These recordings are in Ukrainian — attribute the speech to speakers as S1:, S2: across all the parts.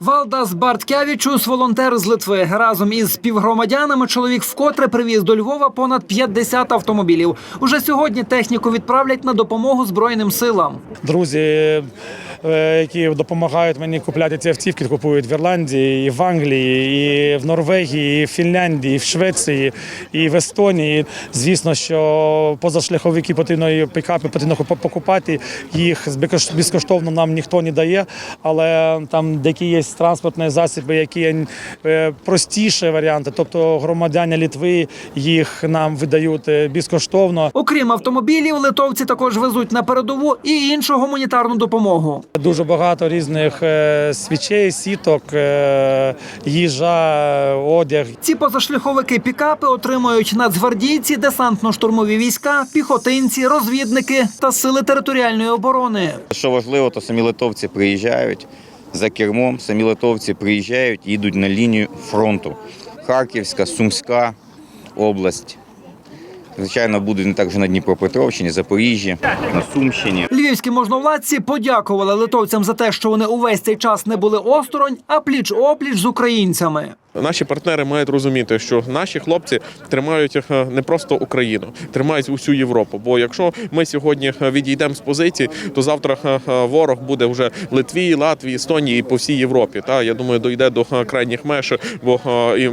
S1: Валдас Барткявічус, волонтер з Литви, разом із співгромадянами чоловік вкотре привіз до Львова понад 50 автомобілів. Уже сьогодні техніку відправлять на допомогу збройним силам.
S2: друзі, які допомагають мені купляти ці автівки, купують в Ірландії, і в Англії, і в Норвегії, і в Фінляндії, і в Швеції, і в Естонії. Звісно, що позашляховики потрібно і пікапи потрібно покупати. Їх безкош- безкоштовно нам ніхто не дає, але там деякі є транспортні засоби, які е, простіші варіанти, тобто громадяни Літви їх нам видають е, безкоштовно.
S1: Окрім автомобілів, литовці також везуть на передову і іншу гуманітарну допомогу.
S2: Дуже багато різних е, свічей, сіток, е, їжа, одяг.
S1: Ці позашляховики пікапи отримують нацгвардійці, десантно-штурмові війська, піхотинці, розвідники та сили територіальної оборони.
S3: Що важливо, то самі литовці приїжджають за кермом, самі литовці приїжджають і йдуть на лінію фронту. Харківська, Сумська область. Звичайно, будуть не також на Дніпропетровщині, Запоріжжі, на Сумщині.
S1: Львівські можновладці подякували литовцям за те, що вони увесь цей час не були осторонь, а пліч опліч з українцями.
S4: Наші партнери мають розуміти, що наші хлопці тримають е, не просто Україну, тримають усю Європу. Бо якщо ми сьогодні е, відійдемо з позиції, то завтра е, ворог буде вже в Литві, Латвії, Естонії і по всій Європі. Та я думаю, дойде до крайніх меж, бо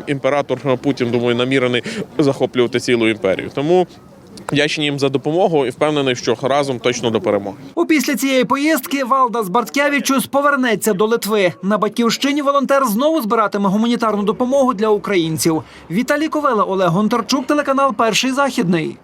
S4: імператор Путін думаю, намірений захоплювати цілу імперію. Тому вдячні їм за допомогу і впевнений, що разом точно до перемоги.
S1: Опісля цієї поїздки Валдас Барткявічус повернеться до Литви. На батьківщині волонтер знову збиратиме гуманітарну допомогу для українців. Віталій Ковела, Олег Гонтарчук, телеканал Перший західний.